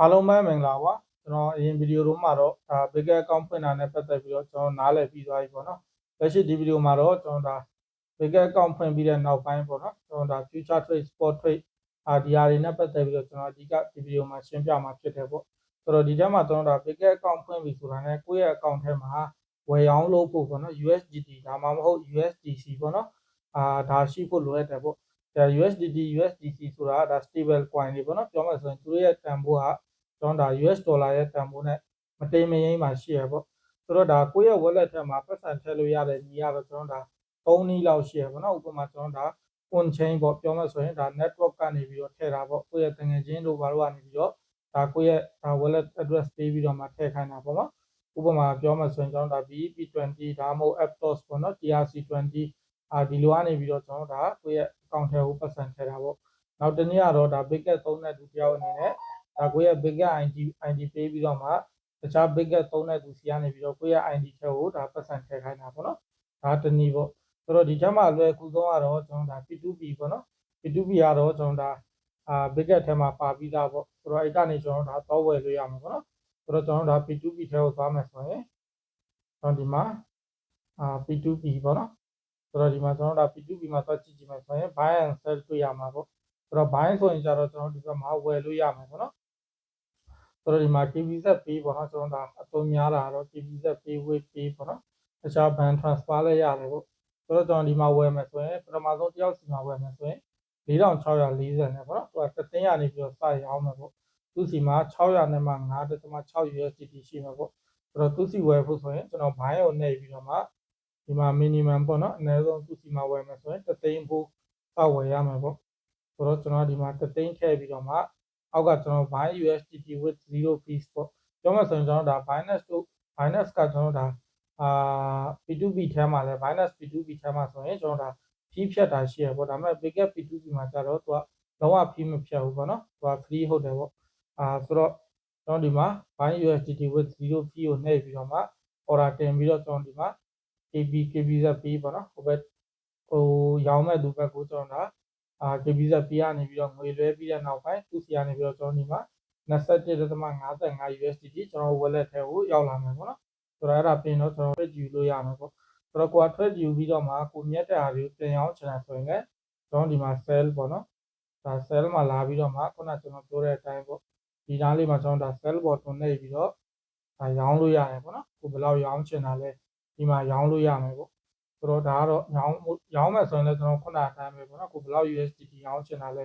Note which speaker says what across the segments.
Speaker 1: အားလုံးပဲမင်္ဂလာပါကျွန်တော်အရင်ဗီဒီယိုတော့မှာတော့ဒါ big account ဖွင့်တာနဲ့ပတ်သက်ပြီးတော့ကျွန်တော်နားလည်ပြီးသွားပြီပေါ့နော်လက်ရှိဒီဗီဒီယိုမှာတော့ကျွန်တော်ဒါ big account ဖွင့်ပြီးတဲ့နောက်ပိုင်းပေါ့နော်ကျွန်တော်ဒါ future trade spot trade အာဒီဟာတွေနဲ့ပတ်သက်ပြီးတော့ကျွန်တော်အဓိကဒီဗီဒီယိုမှာရှင်းပြမှာဖြစ်တယ်ပေါ့ဆိုတော့ဒီထဲမှာကျွန်တော်ဒါ big account ဖွင့်ပြီဆိုတာနဲ့ကိုယ့်ရဲ့ account ထဲမှာဝယ်ရောင်းလုပ်ဖို့ပေါ့နော် USDT ဒါမှမဟုတ် USDC ပေါ့နော်အာဒါရှိဖို့လိုအပ်တယ်ပေါ့ ဒါ USDT USDC ဆိုတာဒါ stable coin တွေပေါ့နော်ပြောမှဆိုရင်သူတို့ရဲ့တန်ဖိုးကကျွန်တော်ဒါ US ဒေါ်လာရဲ့တန်ဖိုးနဲ့မတိမ်မယိမ်းမှာရှိရပေါ့ဆိုတော့ဒါကိုယ့်ရဲ့ wallet ထဲမှာပတ်စံထည့်လို့ရတဲ့ညီကတော့ကျွန်တော်ဒါ3နည်းလောက်ရှိရပေါ့နော်ဥပမာကျွန်တော်ဒါ on chain ပေါ့ပြောမှဆိုရင်ဒါ network ကနေပြီးတော့ထည့်တာပေါ့ကိုယ့်ရဲ့တငယ်ချင်းတို့ဘာလို့ကနေပြီးတော့ဒါကိုယ့်ရဲ့ဒါ wallet address ပေးပြီးတော့မှထည့်ခိုင်းတာပေါ့နော်ဥပမာပြောမှဆိုရင်ကျွန်တော်ဒါ BEP20 ဒါမှမဟုတ် Aptos ပေါ့နော် TRC20 အာဒီလိုကနေပြီးတော့ကျွန်တော်ဒါကိုယ့်ရဲ့ account ထဲကိုပတ်စံထည့်တာပေါ့နောက်တစ်နည်းကတော့ဒါ big cat သုံးတဲ့သူတယောက်အနေနဲ့ဒါကိုယ့်ရဲ့ big cat ID ID ပေးပြီးတော့မှတခြား big cat သုံးတဲ့သူစီကနေပြီးတော့ကိုယ့်ရဲ့ ID ထဲကိုဒါပတ်စံထည့်ခိုင်းတာပေါ့နော်ဒါတစ်နည်းပေါ့ဆိုတော့ဒီချက်မှာလွယ်ကူဆုံးကတော့ကျွန်တော်ဒါ P2P ပေါ့နော် P2P ကတော့ကျွန်တော်ဒါအာ big cat ထဲမှာပါပြီးသားပေါ့ဆိုတော့အဲ့ကနေကျွန်တော်ဒါတော့ဝယ်လို့ရမှာပေါ့နော်ဆိုတော့ကျွန်တော်ဒါ P2P ထဲကိုသွားမယ်ဆိုရင်ကျွန်တော်ဒီမှာအာ P2P ပေါ့နော် ဆိုတော့ဒီမှာကျွန်တော်ဒါ P2P မှာသွားကြည့်ကြည့်မယ်ဆိုရင် buy and sell တွေ့ရမှာပေါ့ဆိုတော့ buy ဆိုရင်ကျတော့ကျွန်တော်ဒီဘက်မှာဝယ်လို့ရမှာပေါ့နော်ဆိုတော့ဒီမှာ KBZ pay ပေါ့နော်ကျွန်တော်ဒါအသုံးများတာတော့ KBZ pay with pay ပေါ့နော်တခြား bank transfer လည်းရတယ်ပေါ့ဆိုတော့ကျွန်တော်ဒီမှာဝယ်မယ်ဆိုရင်ပထမဆုံးတယောက်စီမှာဝယ်မယ်ဆိုရင်4640နဲ့ပေါ့နော်သူကတသိန်းရနေပြီးတော့စရအောင်မယ်ပေါ့သူစီမှာ600နဲ့မှ9.6 USDT ရှိမှာပေါ့ဆိုတော့သူစီဝယ်ဖို့ဆိုရင်ကျွန်တော် buy ကိုနှိပ်ပြီးတော့မှ ဒီမှာ minimum ပေါ့နော်အနည်းဆုံးသူစီမှာဝယ်မယ်ဆိုရင်တသိန်းဖို့စဝယ်ရမယ်ပေါ့ဆိုတော့ကျွန်တော်ဒီမှာတသိန်းထည့်ပြီးတော့မှအောက်ကကျွန်တော် buy USDT with 0 piece ပေါ့ပြောမှဆိုရင်ကျွန်တော်ဒါ Binance တို့ Binance ကကျွန်တော်ဒါအာ P2P ထဲမှာလဲ Binance P2P ထဲမှာဆိုရင်ကျွန်တော်ဒါ fee ဖြတ်တာရှိရပေါ့ဒါပေမဲ့ Big P2P မှာကျတော့သူကလုံးဝ fee မဖြတ်ဘူးပေါ့နော်သူက free ဟုတ်တယ်ပေါ့အာဆိုတော့ကျွန်တော်ဒီမှာ buy USDT with 0 fee ကိုနှိပ်ပြီးတော့မှ order တင်ပြီးတော့ကျွန်တော်ဒီမှာ KB KBZ ပေးပေါ့နော်ဟိုဘက်ဟိုရောင်းမဲ့သူဘက်ကိုကျွန်တော်ဒါအာ KBZ ပေးရနေပြီးတော့ငွေလွှဲပြီးတဲ့နောက်ပိုင်းသူစီကနေပြီးတော့ကျွန်တော်ဒီမှာ21.55 USDT ကျွန်တော် wallet ထဲကိုရောက်လာမယ်ပေါ့နော်ဆိုတော့အဲ့ဒါပြင်တော့ကျွန်တော် trade ယူလို့ရမှာပေါ့ဆိုတော့ကိုက trade ယူပြီးတော့မှကိုမြတ်တဲ့အားတွေကိုတင်အောင်ချင်တာဆိုရင်လည်းကျွန်တော်ဒီမှာ sell ပေါ့နော်ဒါ sell မှာလာပြီးတော့မှခုနကျွန်တော်ပြောတဲ့အတိုင်းပေါ့ဒီနားလေးမှာကျွန်တော်ဒါ sell ပေါ်တွန်နေပြီးတော့ဒါရောင်းလို့ရတယ်ပေါ့နော်ကိုဘယ်လောက်ရောင်းချင်တာလဲ ဒီမှာရောင်းလို့ရမယ်ပေါ့ဆိုတော့ဒါကတော့ရောင်းရောင်းမယ်ဆိုရင်လည်းကျွန်တော်ခုနအတိုင်းပဲပေါ့နော်ကိုဘယ်လောက် USDT ရောင်းချင်တာလဲ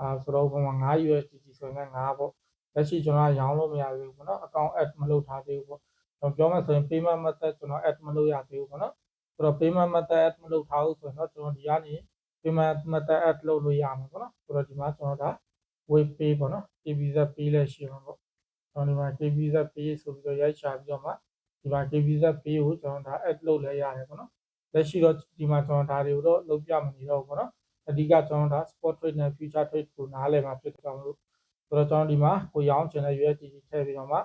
Speaker 1: အာဆိုတော့ဥပမာ9 USDT ဆိုရင်လည်း9ပေါ့လက်ရှိကျွန်တော်ရောင်းလို့မရသေးဘူးပေါ့နော် account add မလုပ်ထားသေးဘူးပေါ့ကျွန်တော်ပြောမယ်ဆိုရင် payment method ကျွန်တော် add မလုပ်ရသေးဘူးပေါ့နော်ဆိုတော့ payment method add မလုပ်ထားဘူးဆိုရင်တော့ကျွန်တော်ဒီကနေ payment method add လုပ်လို့ရမှာပေါ့နော်ဆိုတော့ဒီမှာကျွန်တော်ဒါ web pay ပေါ့နော် KBZ pay လည်းရှိမှာပေါ့ကျွန်တော်ဒီမှာ KBZ pay ဆိုပြီးတော့ရိုက်ချပြီးတော့မှ ဒီမှာ KB set ပေးကိုကျွန်တော်ဒါ add လုပ်လဲရတယ်ပေါ့နော်လက်ရှိတော့ဒီမှာကျွန်တော်ဒါတွေကိုတော့လုပ်ပြမနေတော့ဘူးပေါ့နော်အဓိကကျွန်တော်ဒါ spot trade နဲ့ future trade ကိုနားလည်မှာဖြစ်ကြောင်းလို့ဆိုတော့ကျွန်တော်ဒီမှာကိုရောင်းချင်တဲ့ USDT ထည့်ပြီးတော့မှ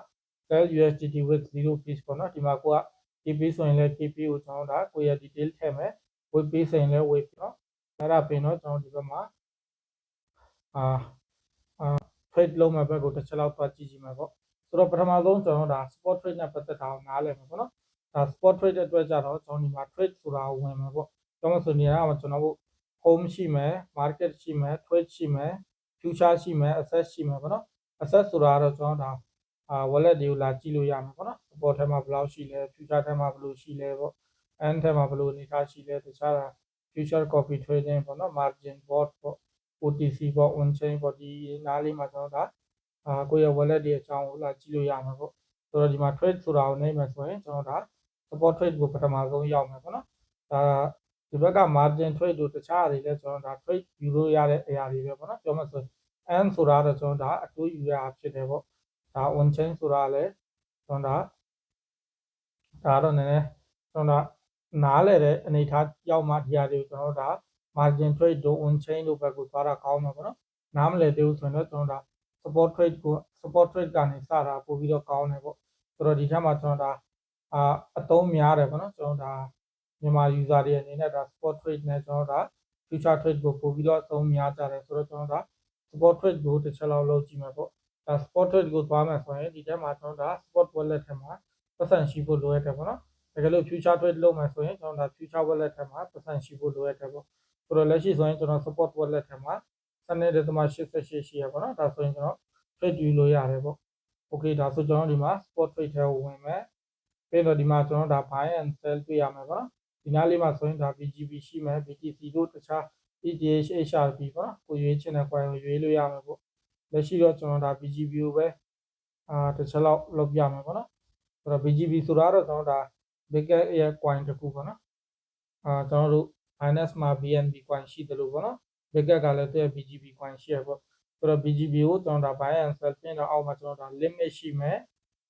Speaker 1: sell USDT with 0 piece ပေါ့နော်ဒီမှာကိုက KP ဆိုရင်လည်း KP ကိုကျွန်တော်ဒါကိုရဲ့ detail ထည့်မယ် web page ဆိုရင်လည်း web နော်အဲ့ဒါပြင်တော့ကျွန်တော်ဒီဘက်မှာအာအာ trade လုံးမဲ့ဘက်ကိုတစ်ချက်လောက်သွားကြည့်ကြည့်မှာပေါ့ ဆိုတော့ပထမဆုံးကျွန်တော်ဒါ spot trade နဲ့ပတ်သက်တာကိုနားလည်မှာပေါ့နော်ဒါ spot trade အတွက်ကြတော့ကျွန်တော်ဒီမှာ trade ဆိုတာကိုဝင်မှာပေါ့ကျွန်တော်ဆိုနေရမှာကျွန်တော်တို့ home ရှိမယ် market ရှိမယ် trade ရှိမယ် future ရှိမယ် asset ရှိမယ်ပေါ့နော် asset ဆိုတာကတော့ကျွန်တော်ဒါအာ wallet တွေကိုလာကြည့်လို့ရမှာပေါ့နော် support ထဲမှာဘယ်လောက်ရှိလဲ future ထဲမှာဘယ်လိုရှိလဲပေါ့ end ထဲမှာဘယ်လိုအနေထားရှိလဲတခြားတာ future copy trading ပေါ့နော် margin bot ပေါ့ OTC ပေါ့ on chain ပေါ့ဒီနားလေးမှာကျွန်တော်ဒါ အာကိုယ့်ရဲ့ wallet တွေအကြောင်းကိုလာကြည့်လို့ရမှာပေါ့ဆိုတော့ဒီမှာ trade ဆိုတာကိုနှိမ့်မယ်ဆိုရင်ကျွန်တော်ဒါ support trade ကိုပထမဆုံးရောက်မယ်ပေါ့နော်ဒါဒီဘက်က margin trade တို့တခြားအရာတွေလည်းကျွန်တော်ဒါ trade ယူလို့ရတဲ့အရာတွေပဲပေါ့နော်ပြောမှဆိုရင် end ဆိုတာတော့ကျွန်တော်ဒါအတူယူရဖြစ်တယ်ပေါ့ဒါ on chain ဆိုတာလည်းကျွန်တော်ဒါဒါတော့နည်းနည်းကျွန်တော်ဒါနားလဲတဲ့အနေထားရောက်မှဒီဟာတွေကိုကျွန်တော်ဒါ margin trade တို့ on chain တို့ဘက်ကိုသွားတာကောင်းမှာပေါ့နော်နားမလဲသေးဘူးဆိုရင်တော့ကျွန်တော်ဒါ support trade ကို support trade ကနေစတာပို့ပြီးတော့ကောင်းတယ်ပေါ့ဆိုတော့ဒီထက်မှာကျွန်တော်ဒါအာအသုံးများတယ်ပေါ့နော်ကျွန်တော်ဒါမြန်မာ user တွေအနေနဲ့ဒါ support trade နဲ့ကျွန်တော်ဒါ future trade ကိုပို့ပြီးတော့အသုံးများကြတယ်ဆိုတော့ကျွန်တော်ဒါ support trade ကိုတစ်ချက်လောက်လုပ်ကြည့်မယ်ပေါ့ဒါ spot trade ကိုသွားမယ်ဆိုရင်ဒီထဲမှာကျွန်တော်ဒါ spot wallet ထဲမှာပတ်စံရှိဖို့လိုရတယ်ပေါ့နော်တကယ်လို့ future trade လုပ်မယ်ဆိုရင်ကျွန်တော်ဒါ future wallet ထဲမှာပတ်စံရှိဖို့လိုရတယ်ပေါ့ဆိုတော့လက်ရှိဆိုရင်ကျွန်တော် support wallet ထဲမှာ 12.88ရှိရပါတော့ဒါဆိုရင်ကျွန်တော် trade ယူလို့ရတယ်ပေါ့ okay ဒါဆိုကျွန်တော်ဒီမှာ spot trade ထဲကိုဝင်မယ်ပြီးတော့ဒီမှာကျွန်တော်ဒါ buy and sell တွေ့ရမယ်ပေါ့နော်ဒီနားလေးမှာဆိုရင်ဒါ BGB ရှိမယ် BTC တို့တခြား ETH HRP ပေါ့နော်ကိုရွေးချင်တဲ့ coin ကိုရွေးလို့ရမယ်ပေါ့လက်ရှိတော့ကျွန်တော်ဒါ BGB ကိုပဲအာတစ်ချက်လောက်လုပ်ပြမယ်ပေါ့နော်ဆိုတော့ BGB ဆိုတာတော့ကျွန်တော်ဒါ big air coin တစ်ခုပေါ့နော်အာကျွန်တော်တို့ Binance မှာ BNB coin ရှိတယ်လို့ပေါ့နော် big air ကလည်းသူ့ရဲ့ BGB coin ရှိရပေါ့ဆိုတော့ BGB ကိုကျွန်တော်ဒါ buy and sell ပြင်တော့အောက်မှာကျွန်တော်ဒါ limit ရှိမယ်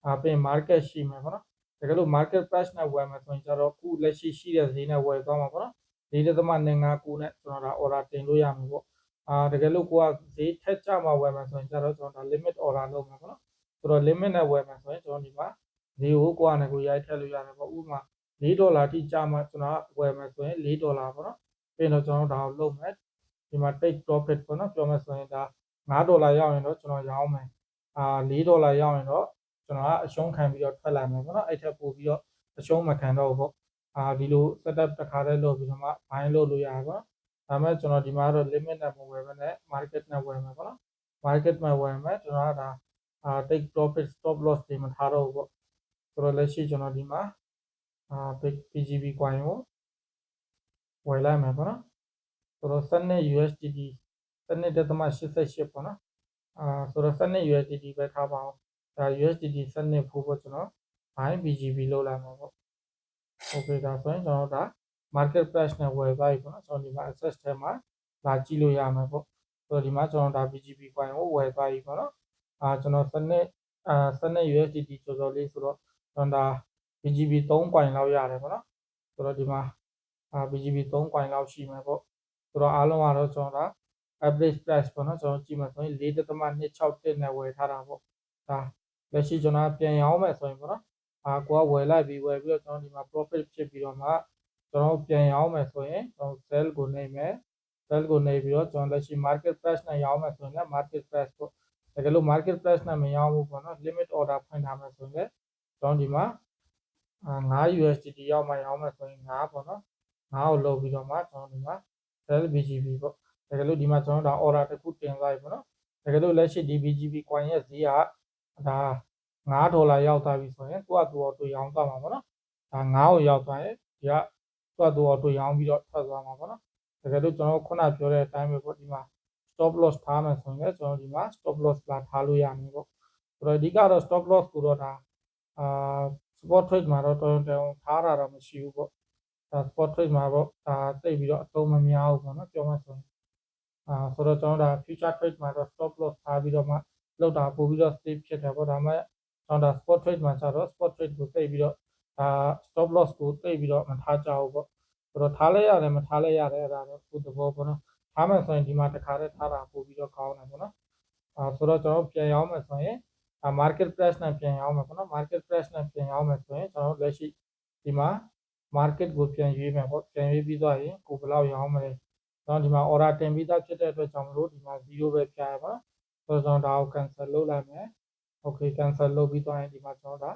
Speaker 1: အာပြင် market ရှိမယ်ပေါ့နော်တကယ်လို့ market price နဲ့ဝယ်မယ်ဆိုရင်ကျတော့ခုလက်ရှိရှိတဲ့ဈေးနဲ့ဝယ်သွားမှာပေါ့နော်ဈေးသက်သမ259နဲ့ကျွန်တော်ဒါ order တင်လို့ရမှာပေါ့အာတကယ်လို့ကိုကဈေးထက်ကျမှဝယ်မယ်ဆိုရင်ကျတော့ကျွန်တော်ဒါ limit order လုပ်မှာပေါ့နော်ဆိုတော့ limit နဲ့ဝယ်မယ်ဆိုရင်ကျွန်တော်ဒီမှာဈေးကိုကိုကနဲ့ကိုရိုက်ထည့်လို့ရတယ်ပေါ့ဥပမာ4ဒေါ်လာထိကျမှကျွန်တော်ဝယ်မယ်ဆိုရင်4ဒေါ်လာပေါ့နော်ပြီးတော့ကျွန်တော်ဒါကိုလုပ်မယ် ဒီမှာ take profit ပေါ့နော်ပြောမယ်ဆိုရင်ဒါ9ဒေါ်လာရောက်ရင်တော့ကျွန်တော်ရောင်းမယ်အာ4ဒေါ်လာရောက်ရင်တော့ကျွန်တော်ကအရှုံးခံပြီးတော့ထွက်လာမယ်ပေါ့နော်အဲ့ထက်ပိုပြီးတော့အရှုံးမခံတော့ဘူးပေါ့အာဒီလို setup တစ်ခါတည်းလုပ်ပြီးတော့မှ buy လုပ်လို့ရတယ်ပေါ့ဒါမဲ့ကျွန်တော်ဒီမှာတော့ limit နဲ့မဝယ်ဘဲနဲ့ market နဲ့ဝယ်မယ်ပေါ့နော် market မှာဝယ်မယ်ကျွန်တော်ကဒါအာ take profit stop loss တွေမထားတော့ဘူးပေါ့ဆိုတော့လက်ရှိကျွန်တော်ဒီမှာအာ PGB coin ကိုဝယ်လိုက်မယ်ပေါ့နော် ဆိုတော့12 USDT 12.88ပေါ့နော်အာဆိုတော့12 USDT ပဲထားပါအောင်ဒါ USDT 12ဖို့ပေါ့ကျွန်တော် buy BGB လောက်လာမှာပေါ့ okay ဒါဆိုရင်ကျွန်တော်ဒါ market price နဲ့ဝယ်သွားပြီပေါ့နော်ကျွန်တော်ဒီမှာ access ထဲမှာလာကြည့်လို့ရမှာပေါ့ဆိုတော့ဒီမှာကျွန်တော်ဒါ BGB coin ကိုဝယ်သွားပြီပေါ့နော်အာကျွန်တော်12အာ12 USDT ကျော်ကျော်လေးဆိုတော့ကျွန်တော်ဒါ BGB 3 coin လောက်ရတယ်ပေါ့နော်ဆိုတော့ဒီမှာအာ BGB 3 coin လောက်ရှိမှာပေါ့ ဆိုတော့အားလုံးကတော့ကျွန်တော်ဒါ average price ပေါ့နော်ကျွန်တော်ကြည့်မှဆိုရင်4.261နဲ့ဝယ်ထားတာပေါ့ဒါလက်ရှိကျွန်တော်ပြန်ရောင်းမယ်ဆိုရင်ပေါ့နော်အာကိုကဝယ်လိုက်ပြီးဝယ်ပြီးတော့ကျွန်တော်ဒီမှာ profit ဖြစ်ပြီးတော့မှကျွန်တော်ပြန်ရောင်းမယ်ဆိုရင်ကျွန်တော် sell ကိုနေမယ် sell ကိုနေပြီးတော့ကျွန်တော်လက်ရှိ market price နဲ့ရောင်းမယ်ဆိုရင်လည်း market price ပေါ့တကယ်လို့ market price နဲ့မရောင်းဘူးပေါ့နော် limit order ဖွင့်ထားမယ်ဆိုရင်လည်းကျွန်တော်ဒီမှာ9 USDT ရောက်မှရောင်းမယ်ဆိုရင်9ပေါ့နော်9ကိုလုပ်ပြီးတော့မှကျွန်တော်ဒီမှာ sell BGB ပေါ့တကယ်လို့ဒီမှာကျွန်တော်ဒါ order တစ်ခုတင်သွားပြီပေါ့နော်တကယ်လို့လက်ရှိဒီ BGB coin ရဲ့ဈေးကဒါ9ဒေါ်လာရောက်သွားပြီဆိုရင်သူကသူ့အတူရောင်းသွားမှာပေါ့နော်ဒါ9ကိုရောက်သွားရင်ဒီကသူ့အတူအတူရောင်းပြီးတော့ထွက်သွားမှာပေါ့နော်တကယ်လို့ကျွန်တော်ခုနပြောတဲ့အတိုင်းပဲပေါ့ဒီမှာ stop loss ထားမယ်ဆိုရင်လည်းကျွန်တော်ဒီမှာ stop loss လာထားလို့ရမယ်ပေါ့ဆိုတော့အဓိကတော့ stop loss ကိုတော့ဒါအာ spot trade မှာတော့တော်တော်ထားတာတော့မရှိဘူးပေါ့ ဒါ spot trade မှာပေါ့ဒါသိပြီးတော့အသုံးမများဘူးပေါ့နော်ပြောမှဆိုရင်အာဆိုတော့ကျွန်တော်ဒါ future trade မှာတော့ stop loss ထားပြီးတော့မှလောက်တာပို့ပြီးတော့ safe ဖြစ်တယ်ပေါ့ဒါမှကျွန်တော်ဒါ spot trade မှာကျတော့ spot trade ကိုသိပြီးတော့ဒါ stop loss ကိုသိပြီးတော့မထားကြဘူးပေါ့ဆိုတော့ထားလဲရတယ်မထားလဲရတယ်အဲ့ဒါတော့ကိုယ်သဘောပေါ့နော်ထားမယ်ဆိုရင်ဒီမှာတစ်ခါတည်းထားတာပို့ပြီးတော့ကောင်းတယ်ပေါ့နော်အာဆိုတော့ကျွန်တော်ပြန်ရောင်းမယ်ဆိုရင်အာ market price နဲ့ပြန်ရောင်းမယ်ပေါ့နော် market price နဲ့ပြန်ရောင်းမယ်ဆိုရင်ကျွန်တော်လက်ရှိဒီမှာ market ကိုပြန်ရွေးမယ်ပေါ့ပြန်ရွေးပြီးသွားရင်ကိုဘယ်လောက်ရောင်းမလဲကျွန်တော်ဒီမှာ order တင်ပြီးသားဖြစ်တဲ့အတွက်ကြောင့်မလို့ဒီမှာ0ပဲပြရပါဆိုတော့ကျွန်တော်ဒါကို cancel လုပ်လိုက်မယ် okay cancel လုပ်ပြီးသွားရင်ဒီမှာကျွန်တော်ဒါ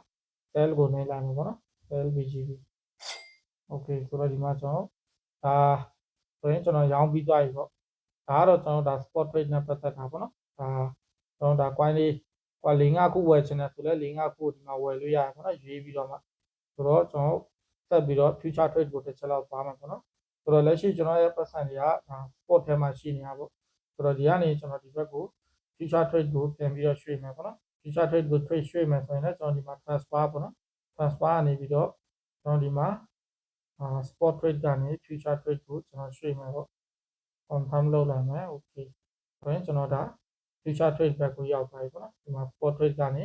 Speaker 1: sell ကိုနေလိုက်မယ်ပေါ့နော် sell BGB okay ဆိုတော့ဒီမှာကျွန်တော်ဒါဆိုရင်ကျွန်တော်ရောင်းပြီးသွားပြီပေါ့ဒါကတော့ကျွန်တော်ဒါ spot trade နဲ့ပတ်သက်တာပေါ့နော်ဒါကျွန်တော်ဒါ coin လေးဟို၄၅ခုဝယ်ချင်တယ်ဆိုလဲ၄၅ခုဒီမှာဝယ်လို့ရတယ်ပေါ့နော်ရွေးပြီးတော့မှဆိုတော့ကျွန်တော် ဆက်ပြီးတော့ future trade ကိုတစ်ချက်လောက်သွားမှာပေါ့နော်ဆိုတော့လက်ရှိကျွန်တော်ရဲ့ပတ်စံတွေကဒါ spot ထဲမှာရှိနေတာပေါ့ဆိုတော့ဒီကနေကျွန်တော်ဒီဘက်ကို future trade ကိုပြန်ပြီးတော့ရွှေ့မယ်ပေါ့နော် future trade ကို trade ရွှေ့မယ်ဆိုရင်လည်းကျွန်တော်ဒီမှာ transfer ပေါ့နော် transfer ကနေပြီးတော့ကျွန်တော်ဒီမှာအာ spot trade ကနေ future trade ကိုကျွန်တော်ရွှေ့မယ်ပေါ့ confirm လုပ်လိုက်မယ် okay ဆိုရင်ကျွန်တော်ဒါ future trade ဘက်ကိုရောက်သွားပြီပေါ့နော်ဒီမှာ spot trade ကနေ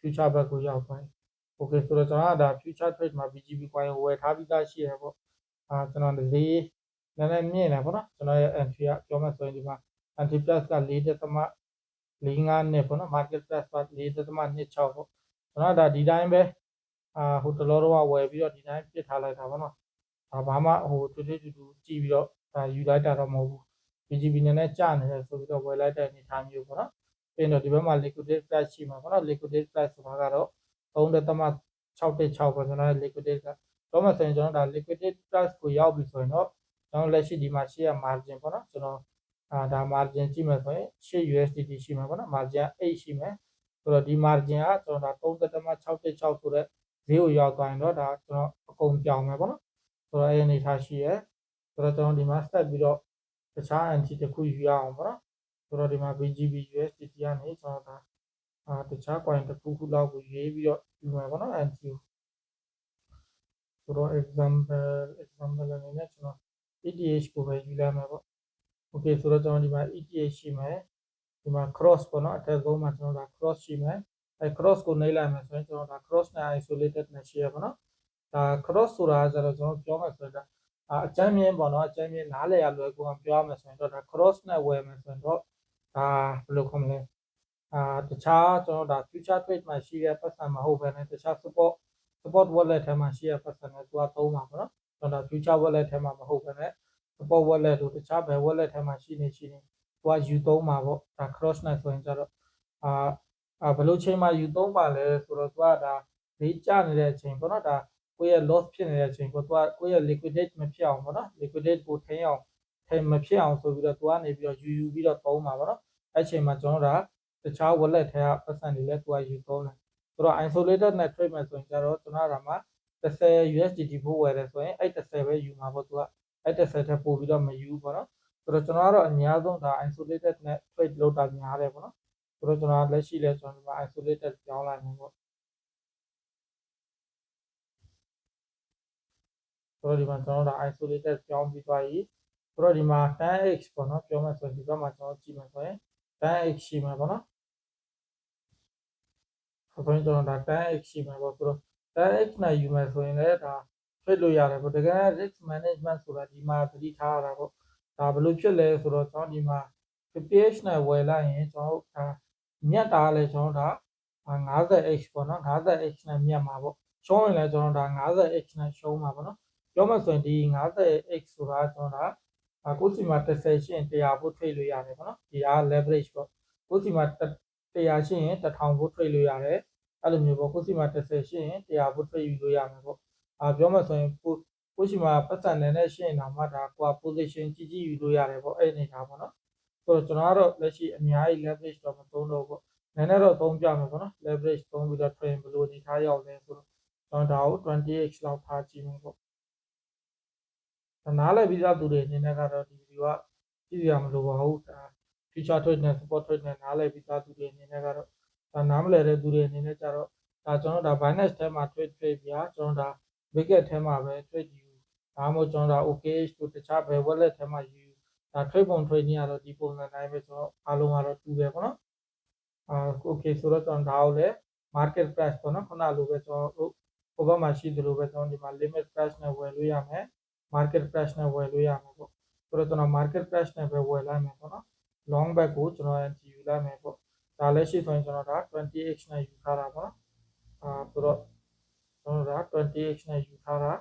Speaker 1: future ဘက်ကိုရောက်သွားပြီ okay ဆိုတော့ကျွန်တော်ကဒါ future trade မှာ BGB coin ကိုဝယ်ထားပြီးသားရှိရပေါ့အာကျွန်တော်ဒီနည်းနည်းမြင့်နေပေါ့နော်ကျွန်တော်ရဲ့ entry ကပြောမှဆိုရင်ဒီမှာ entry plus က4.45နဲ့ပေါ့နော် market plus က4.26ပေါ့ကျွန်တော်ဒါဒီတိုင်းပဲအာဟိုတလောတော့ဝယ်ပြီးတော့ဒီတိုင်းပြစ်ထားလိုက်တာပေါ့နော်ဒါဘာမှဟိုတူတူတူတူကြည့်ပြီးတော့ဒါယူလိုက်တာတော့မဟုတ်ဘူး BGB နည်းနည်းကျနေတယ်ဆိုပြီးတော့ဝယ်လိုက်တဲ့အနေအထားမျိုးပေါ့နော်ပြီးတော့ဒီဘက်မှာ liquidate price ရှိမှာပေါ့နော် liquidate price ဆိုတာကတော့ 3.616ပေါ့ကျွန်တော် liquidate ကတော့မှဆိုရင်ကျွန်တော်ဒါ liquidate price ကိုရောက်ပြီဆိုရင်တော့ကျွန်တော်လက်ရှိဒီမှာရှိရ margin ပေါ့နော်ကျွန်တော်အာဒါ margin ကြည့်မယ်ဆိုရင်ရှေ့ USDT ရှိမှာပေါ့နော် margin 8ရှိမယ်ဆိုတော့ဒီ margin ကကျွန်တော်ဒါ3.616ဆိုတဲ့ဈေးကိုရောက်သွားရင်တော့ဒါကျွန်တော်အကုန်ပြောင်းမယ်ပေါ့နော်ဆိုတော့အဲ့အနေထားရှိရဲဆိုတော့ကျွန်တော်ဒီမှာ set ပြီးတော့တခြား entity တစ်ခုယူရအောင်ပေါ့နော်ဆိုတော့ဒီမှာ BGB USDT ကနေကျွန်တော်ဒါ အာတခြား coin တစ်ခုခုလောက်ကိုရေးပြီးတော့ယူမယ်ပေါ့နော် entity ဆိုတော့ example example အနေနဲ့ကျွန်တော် ETH ကိုပဲယူလိုက်မယ်ပေါ့ okay ဆိုတော့ကျွန်တော်ဒီမှာ ETH ရှိမယ်ဒီမှာ cross ပေါ့နော်အထက်ဆုံးမှာကျွန်တော်ဒါ cross ရှိမယ်အဲ cross ကိုနှိပ်လိုက်မယ်ဆိုရင်ကျွန်တော်ဒါ cross နဲ့ isolated နဲ့ရှိရပါတော့ဒါ cross ဆိုတာကျတော့ကျွန်တော်ပြောမယ်ဆိုရင်ဒါအကျမ်းမြင့်ပေါ့နော်အကျမ်းမြင့်နားလည်ရလွယ်ကူအောင်ပြောရမယ်ဆိုရင်တော့ဒါ cross နဲ့ဝယ်မယ်ဆိုရင်တော့ဒါဘယ်လိုခေါ်မလဲ အာတခြားကျွန်တော်ဒါ future trade မှာရှိတဲ့ပတ်စံမဟုတ်ဘဲနဲ့တခြား support support wallet ထဲမှာရှိတဲ့ပတ်စံနဲ့သူကသုံးပါပေါ့နော်ကျွန်တော်ဒါ future wallet ထဲမှာမဟုတ်ဘဲနဲ့ support wallet တို့တခြားဘယ် wallet ထဲမှာရှိနေရှိနေသူကယူသုံးပါပေါ့ဒါ cross နဲ့ဆိုရင်ကျတော့အာအာဘယ်လိုချိန်မှာယူသုံးပါလဲဆိုတော့သူကဒါဈေးကျနေတဲ့အချိန်ပေါ့နော်ဒါကိုယ့်ရဲ့ loss ဖြစ်နေတဲ့အချိန်ကိုသူကကိုယ့်ရဲ့ liquidate မဖြစ်အောင်ပေါ့နော် liquidate ကိုထိန်းအောင်ထိန်းမဖြစ်အောင်ဆိုပြီးတော့သူကနေပြီးတော့ယူယူပြီးတော့သုံးပါပေါ့နော်အဲ့ချိန်မှာကျွန်တော်တို့က တခြား wallet ထဲကပတ်စံတွေလည်းသူကယူသုံးတယ်ဆိုတော့ isolated နဲ့ trade မယ်ဆိုရင်ကျတော့ကျွန်တော်ကမှာ30 USDT ဖို့ဝယ်တယ်ဆိုရင်အဲ့30ပဲယူမှာပေါ့သူကအဲ့30ထက်ပိုပြီးတော့မယူဘူးပေါ့နော်ဆိုတော့ကျွန်တော်ကတော့အများဆုံးဒါ isolated နဲ့ trade လုပ်တာများတယ်ပေါ့နော်ဆိုတော့ကျွန်တော်လက်ရှိလဲကျွန်တော်ဒီမှာ isolated ပြောင်းလိုက်မှာပေါ့ဆိုတော့ဒီမှာကျွန်တော်တို့ဒါ isolated ပြောင်းပြီးသွားပြီဆိုတော့ဒီမှာ 10x ပေါ့နော်ပြောမှဆိုရင်ဒီဘက်မှာကျွန်တော်ကြည့်မယ်ဆိုရင် 10x ရှိမှာပေါ့နော်ဆိုတော့ကျွန်တော်ဒါ 10x ရှိမှာပေါ့ဆိုတော့ 10x နဲ့ယူမယ်ဆိုရင်လည်းဒါ trade လို့ရတယ်ပေါ့တကယ် risk management ဆိုတာဒီမှာသတိထားရတာပေါ့ဒါဘယ်လိုဖြစ်လဲဆိုတော့ကျွန်တော်ဒီမှာ 50h နဲ့ဝယ်လိုက်ရင်ကျွန်တော်ဒါမြတ်တာလည်းကျွန်တော်ဒါ 50h ပေါ့နော် 50h နဲ့မြတ်မှာပေါ့ရှုံးရင်လည်းကျွန်တော်ဒါ 50h နဲ့ရှုံးမှာပေါ့နော်ပြောမှဆိုရင်ဒီ 50x ဆိုတာကျွန်တော်ဒါ ကိုစီမှာ30ရှိရင်100ဖို့ trade လို့ရတယ်ပေါ့နော်ဒီက leverage ပေါ့ကိုစီမှာ100ရှိရင်1000ဖို့ trade လို့ရတယ်အဲ့လိုမျိုးပေါ့ကိုစီမှာ30ရှိရင်100ဖို့ trade ယူလို့ရမယ်ပေါ့အာပြောမှဆိုရင်ကိုကိုစီမှာပတ်စံနေနဲ့ရှိရင်တော့မှဒါကိုက position ကြီးကြီးယူလို့ရတယ်ပေါ့အဲ့အနေထားပေါ့နော်ဆိုတော့ကျွန်တော်ကတော့လက်ရှိအများကြီး leverage တော့မသုံးတော့ဘူးနည်းနည်းတော့သုံးပြမယ်ပေါ့နော် leverage သုံးပြီးတော့ train ဘယ်လိုအနေထားရောက်လဲဆိုတော့ကျွန်တော်ဒါကို 20x လောက်ထားကြည့်မယ်ပေါ့ နားလည်ပြီးသားသူတွေအနေနဲ့ကတော့ဒီဗီဒီယိုကကြည့်ရမလို့ပါဘူးဒါ future trade နဲ့ support trade နဲ့နားလည်ပြီးသားသူတွေအနေနဲ့ကတော့ဒါနားမလည်တဲ့သူတွေအနေနဲ့ကြတော့ဒါကျွန်တော်ဒါ Binance ထဲမှာ trade trade ပြကျွန်တော်ဒါ Biget ထဲမှာပဲ trade ယူဒါမှမဟုတ်ကျွန်တော်ဒါ OKH တို့တခြားဘယ် wallet ထဲမှာယူဒါ trade ပုံ trade နည်းကတော့ဒီပုံစံတိုင်းပဲကျွန်တော်အားလုံးကတော့တူတယ်ပေါ့နော်အာ okay ဆိုတော့ကျွန်တော်ဒါကိုလည်း market price ပေါ့နော်ခုနလိုပဲကျွန်တော်တို့ဟိုဘက်မှာရှိသလိုပဲကျွန်တော်ဒီမှာ limit price နဲ့ဝယ်လို့ရမယ် market price နဲ့ဝယ်လို့ရမှာပေါ့ဆိုတော့ကျွန်တော် market price နဲ့ပဲဝယ်လိုက်မယ်ပေါ့နော် long back ကိုကျွန်တော် NT ယူလိုက်မယ်ပေါ့ဒါလည်းရှိဆိုရင်ကျွန်တော်ဒါ 20x နဲ့ယူထားတာပေါ့အာဆိုတော့ကျွန်တော်ဒါ 20x နဲ့ယူထားတာ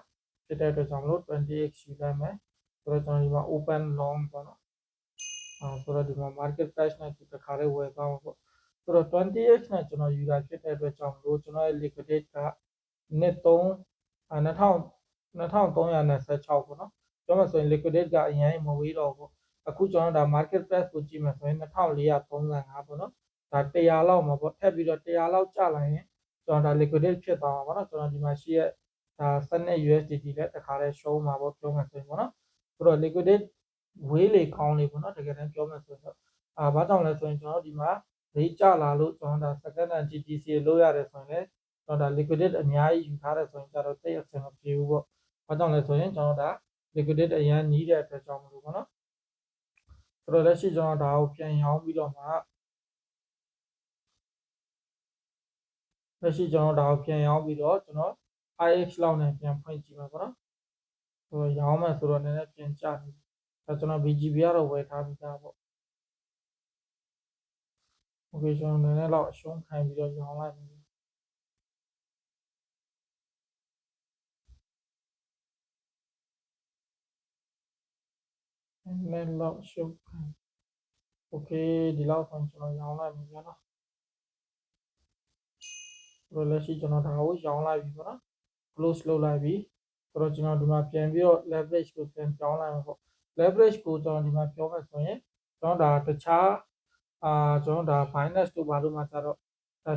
Speaker 1: ဖြစ်တဲ့အတွက်ကြောင့်မလို့ 20x ယူလိုက်မယ်ဆိုတော့ကျွန်တော်ဒီမှာ open long ပေါ့နော်အာဆိုတော့ဒီမှာ market price နဲ့ဒီတစ်ခါလေးဝယ်သွားမှာပေါ့ဆိုတော့ 20x နဲ့ကျွန်တော်ယူတာဖြစ်တဲ့အတွက်ကြောင့်မလို့ကျွန်တော်ရဲ့ liquidate ကနှစ်3 2000 2316ပေါ့နော်ပြောမှဆိုရင် liquidate ကအရင်မဝေးတော့ဘူးအခုကျွန်တော်ဒါ market price ကိုကြည့်မယ်ဆိုရင်2435ပေါ့နော်ဒါ100လောက်မှာပေါ့ထပ်ပြီးတော့100လောက်ကျလာရင်ကျွန်တော်ဒါ liquidate ဖြစ်သွားမှာပေါ့နော်ကျွန်တော်ဒီမှာရှိရဲ့ဒါစနစ် USDT လည်းတခါတည်းရှုံးမှာပေါ့ပြောမှဆိုရင်ပေါ့နော်ဆိုတော့ liquidate ဝေးလေကောင်းလေပေါ့နော်တကယ်တမ်းပြောမှဆိုရင်တော့အာဘာကြောင့်လဲဆိုရင်ကျွန်တော်ဒီမှာဈေးကျလာလို့ကျွန်တော်ဒါ second and GTC လို့ရတယ်ဆိုရင်လည်းကျွန် တော့ဒါ liquidate အများကြီးယူထားတယ်ဆိုရင်ကျတော့တိတ်အဆင်မပြေဘူးပေါ့။ဘာကြောင့်လဲဆိုရင်ကျွန်တော်ဒါ liquidate အရန်နီးတဲ့အတွက်ကြောင့်မလို့ပေါ့နော်။ဆိုတော့လက်ရှိကျွန်တော်ဒါကိုပြန်ရောင်းပြီးတော့မှလက်ရှိကျွန်တော်ဒါကိုပြန်ရောင်းပြီးတော့ကျွန်တော် IH လောက်နဲ့ပြန်ဖွင့်ကြည့်မှာပေါ့နော်။ဟိုရောင်းမှဆိုတော့နည်းနည်းပြန်ကျပြီ။ဒါကျွန်တော် BGB ကတော့ဝယ်ထားပြီးသားပေါ့။ Okay ကျွန်တော်နည်းနည်းတော့အရှုံးခံပြီးတော့ရောင်းလိုက်ပြီ။ နဲ့လောက်ရှုပ်ခံ okay ဒီလောက်ဆိုကျွန်တော်ရောင်းလိုက်ပြီနော်ဆိုတော့လက်ရှိကျွန်တော်ဒါကိုရောင်းလိုက်ပြီပေါ့နော် close လုပ်လိုက်ပြီဆိုတော့ကျွန်တော်ဒီမှာပြန်ပြီးတော့ leverage ကိုပြန်ပြောင်းလိုက်မှာပေါ့ leverage ကိုကျွန်တော်ဒီမှာပြောမယ်ဆိုရင်ကျွန်တော်ဒါတခြားအာကျွန်တော်ဒါ finance တို့ဘာလို့မှသာတော့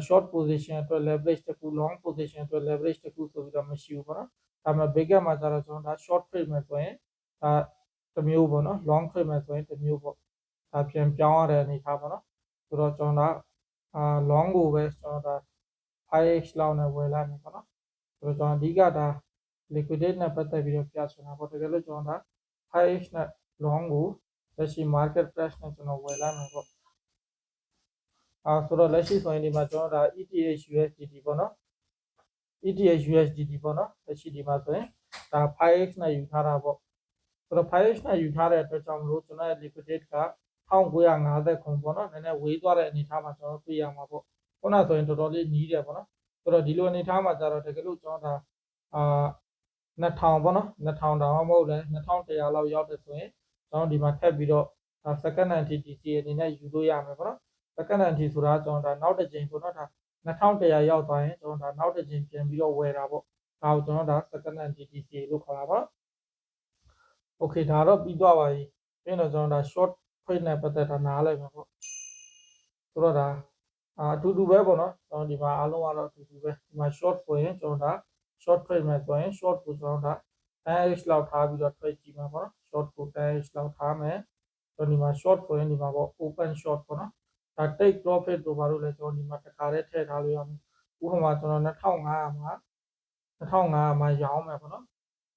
Speaker 1: short position အတွက် leverage တစ်ခု long position အတွက် leverage တစ်ခုဆိုပြီးတော့မရှိဘူးပေါ့နော်ဒါပေမဲ့ big မှာသာတော့ကျွန်တော်ဒါ short trade မှာဆိုရင်ဒါ တစ်မျိုးပေါ့နော် long trade မယ်ဆိုရင်တစ်မျိုးပေါ့ဒါပြန်ပြောင်းရတဲ့အနေအထားပေါ့နော်ဆိုတော့ကျွန်တော်ဒါအာ long ကိုပဲကျွန်တော်ဒါ 5x လောက်နဲ့ဝယ်လိုက်မယ်ပေါ့နော်ဆိုတော့ကျွန်တော်အဓိကဒါ liquidate နဲ့ပတ်သက်ပြီးတော့ပြချင်တာပေါ့တကယ်လို့ကျွန်တော်ဒါ 5x နဲ့ long ကိုလက်ရှိ market price နဲ့ကျွန်တော်ဝယ်လိုက်မှာပေါ့အာဆိုတော့လက်ရှိဆိုရင်ဒီမှာကျွန်တော်ဒါ ETH USDT ပေါ့နော် ETH USDT ပေါ့နော်လက်ရှိဒီမှာဆိုရင်ဒါ 5x နဲ့ယူထားတာပေါ့ ဆိုတော့ 5x နဲ့ယူထားတဲ့အတွက်ကြောင့်မလို့ကျွန်တော်ရဲ့ liquidate က1950ခုပေါ့နော်နည်းနည်းဝေးသွားတဲ့အနေအထားမှာကျွန်တော်တွေ့ရမှာပေါ့ခုနဆိုရင်တော်တော်လေးနီးတယ်ပေါ့နော်ဆိုတော့ဒီလိုအနေအထားမှာကျတော့တကယ်လို့ကျွန်တော်ဒါအာ2000ပေါ့နော်2000တောင်မှမဟုတ်လဲ2100လောက်ရောက်တယ်ဆိုရင်ကျွန်တော်ဒီမှာထပ်ပြီးတော့ဒါ second hand TTC အနေနဲ့ယူလို့ရမယ်ပေါ့နော် second hand ဆိုတာကျွန်တော်ဒါနောက်တစ်ကြိမ်ပေါ့နော်ဒါ2100ရောက်သွားရင်ကျွန်တော်ဒါနောက်တစ်ကြိမ်ပြန်ပြီးတော့ဝယ်တာပေါ့ဒါကိုကျွန်တော်ဒါ second hand TTC လို့ခေါ်တာပေါ့ okay ဒါတော့ပြီးသွားပါပြီပြီးတော့ကျွန်တော်ဒါ short trade နဲ့ပတ်သက်တာနားလည်မှာပေါ့ဆိုတော့ဒါအာအတူတူပဲပေါ့နော်ကျွန်တော်ဒီမှာအားလုံးကတော့အတူတူပဲဒီမှာ short ဆိုရင်ကျွန်တော်ဒါ short trade မယ်ဆိုရင် short ကိုကျွန်တော်ဒါ 10x လောက်ထားပြီးတော့ trade ကြည့်မှာပေါ့နော် short ကို 10x လောက်ထားမယ်ဆိုတော့ဒီမှာ short ဆိုရင်ဒီမှာပေါ့ open short ပေါ့နော်ဒါ take profit တို့ဘာလို့လဲကျွန်တော်ဒီမှာတစ်ခါတည်းထည့်ထားလို့ရမယ်ဥပမာကျွန်တော်2500မှာ2500မှာရောင်းမယ်ပေါ့နော်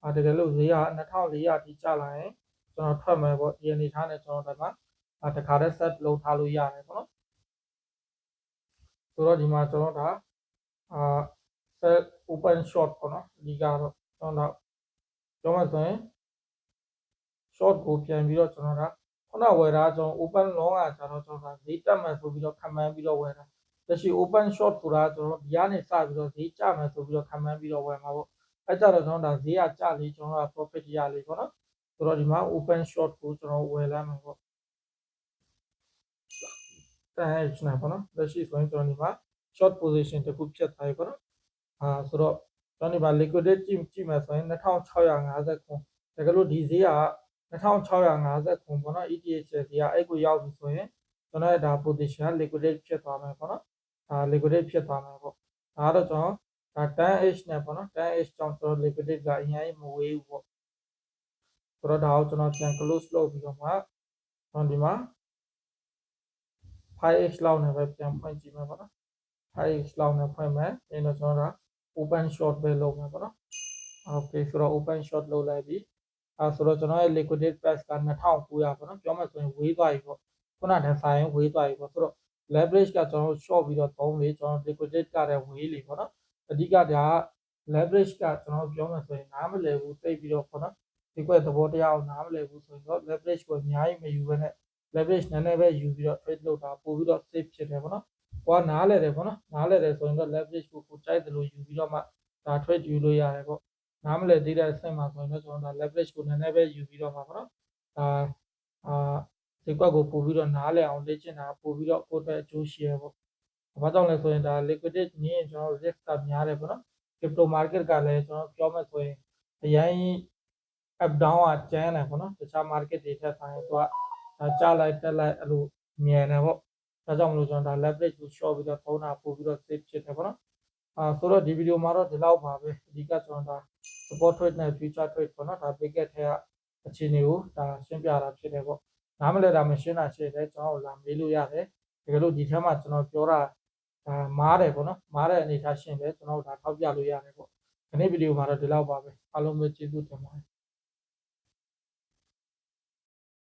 Speaker 1: အဲတကယ်လို့ဈေးက2400ထိကျလာရင်ကျွန်တော်ထွက်မယ်ပေါ့ဒီအနေထားနဲ့ကျွန်တော်ဒီမှာအဲတစ်ခါတည်း set လုပ်ထားလို့ရတယ်ပေါ့နော်ဆိုတော့ဒီမှာကျွန်တော်ဒါအာ set open short ပေါ့နော်အဓိကတော့ကျွန်တော်ပြောမှဆိုရင် short ကိုပြန်ပြီးတော့ကျွန်တော်ဒါခုနဝယ်တာကျွန်တော် open long ကကျွန်တော်ကျွန်တော်ဈေးတက်မယ်ဆိုပြီးတော့ခံမှန်းပြီးတော့ဝယ်တာလက်ရှိ open short ဆိုတာကျွန်တော်ဒီကနေစပြီးတော့ဈေးကျမယ်ဆိုပြီးတော့ခံမှန်းပြီးတော့ဝယ်မှာပေါ့ အဲကြတော့ကျွန်တော်ဒါဈေးကကျလေကျွန်တော်က profit ရလေပေါ့နော်ဆိုတော့ဒီမှာ open short ကိုကျွန်တော်ဝယ်လိုက်မှာပေါ့10 h နဲ့ပေါ့နော်လက်ရှိဆိုရင်ကျွန်တော်ဒီမှာ short position တစ်ခုဖြတ်ထားပြီပေါ့နော်အာဆိုတော့ကျွန်တော်ဒီမှာ liquidate ကြည့်ကြည့်မယ်ဆိုရင်2650ခုတကယ်လို့ဒီဈေးက2650ခုပေါ့နော် ETH ဈေးကအဲ့ကိုရောက်ပြီဆိုရင်ကျွန်တော်ရဲ့ဒါ position liquidate ဖြစ်သွားမယ်ပေါ့နော်ဒါ liquidate ဖြစ်သွားမယ်ပေါ့ဒါတော့ကျွန်တော် ဒါ 10h နဲ့ပေါ့နော် 10h ကြောင့်ကျွန်တော် liquidate ကအရင်မဝေးဘူးပေါ့ဆိုတော့ဒါကိုကျွန်တော်ပြန် close လုပ်ပြီးတော့မှကျွန်တော်ဒီမှာ 5h လောက်နဲ့ပဲပြန်ဖွင့်ကြည့်မယ်ပေါ့နော် 5h လောက်နဲ့ဖွင့်မယ်အဲတော့ကျွန်တော်ဒါ open short ပဲလုပ်မယ်ပေါ့နော် okay ဆိုတော့ open short လုပ်လိုက်ပြီအဲဆိုတော့ကျွန်တော်ရဲ့ liquidate price က2900ပေါ့နော်ပြောမှဆိုရင်ဝေးသွားပြီပေါ့ခုနကတည်းဆိုင်ဝေးသွားပြီပေါ့ဆိုတော့ leverage ကကျွန်တော် short ပြီးတော့သုံးလေကျွန်တော် liquidate ကလည်းဝေးလေပေါ့နော် အဓိကဒါ leverage ကကျွန်တော်ပြောမှဆိုရင်နားမလည်ဘူးတိတ်ပြီးတော့ပေါ့နော်ဒီကွက်သဘောတရားကိုနားမလည်ဘူးဆိုရင်တော့ leverage ကိုအများကြီးမယူဘဲနဲ့ leverage နည်းနည်းပဲယူပြီးတော့ trade လုပ်တာပို့ပြီးတော့ safe ဖြစ်တယ်ပေါ့နော်။ကိုကနားလဲတယ်ပေါ့နော်။နားလဲတယ်ဆိုရင်တော့ leverage ကိုကိုကြိုက်တယ်လို့ယူပြီးတော့မှဒါ trade ယူလို့ရတယ်ပေါ့။နားမလဲသေးတဲ့အဆင့်မှာဆိုရင်တော့ကျွန်တော်ဒါ leverage ကိုနည်းနည်းပဲယူပြီးတော့မှာပေါ့နော်။ဒါအာဒီကွက်ကိုပို့ပြီးတော့နားလဲအောင်လေ့ကျင့်တာပို့ပြီးတော့ကိုယ့်အတွက်အကျိုးရှိရပေါ့။ ဘာကြောင့်လဲဆိုရင်ဒါ liquidate နည်းရင်ကျွန်တော် risk ကများတယ်ပေါ့နော်။ crypto market ကလည်းကျွန်တော်ပြောမယ်ဆိုရင်အရင် up down ကကျန်းတယ်ပေါ့နော်။တခြား market တွေထက်ဆိုင်သူကဒါကြလိုက်တက်လိုက်အဲ့လိုမြန်တယ်ပေါ့ဒါကြောင့်မလို့ကျွန်တော်ဒါ leverage ကို short ပြီးတော့သုံးတာပို့ပြီးတော့ safe ဖြစ်တယ်ပေါ့နော်အာဆိုတော့ဒီဗီဒီယိုမှာတော့ဒီလောက်ပါပဲအဓိကကျွန်တော်ဒါ support trade နဲ့ future trade ပေါ့နော်ဒါ bigget ထဲကအခြေအနေကိုဒါရှင်းပြတာဖြစ်တယ်ပေါ့နားမလဲတာမရှင်းတာရှိတယ်ကျွန်တော်လာမေးလို့ရတယ်တကယ်လို့ဒီထဲမှာကျွန်တော်ပြောတာ ဒါမားတယ်ပေါ့နော်မားတဲ့အနေထားရှင်းတယ်ကျွန်တော်ဒါထောက်ပြလို့ရတယ်ပေါ့ဒီနေ့ဗီဒီယိုမှာတော့ဒီလောက်ပါပဲအားလုံးပဲကျေးဇူးတင်ပါတယ်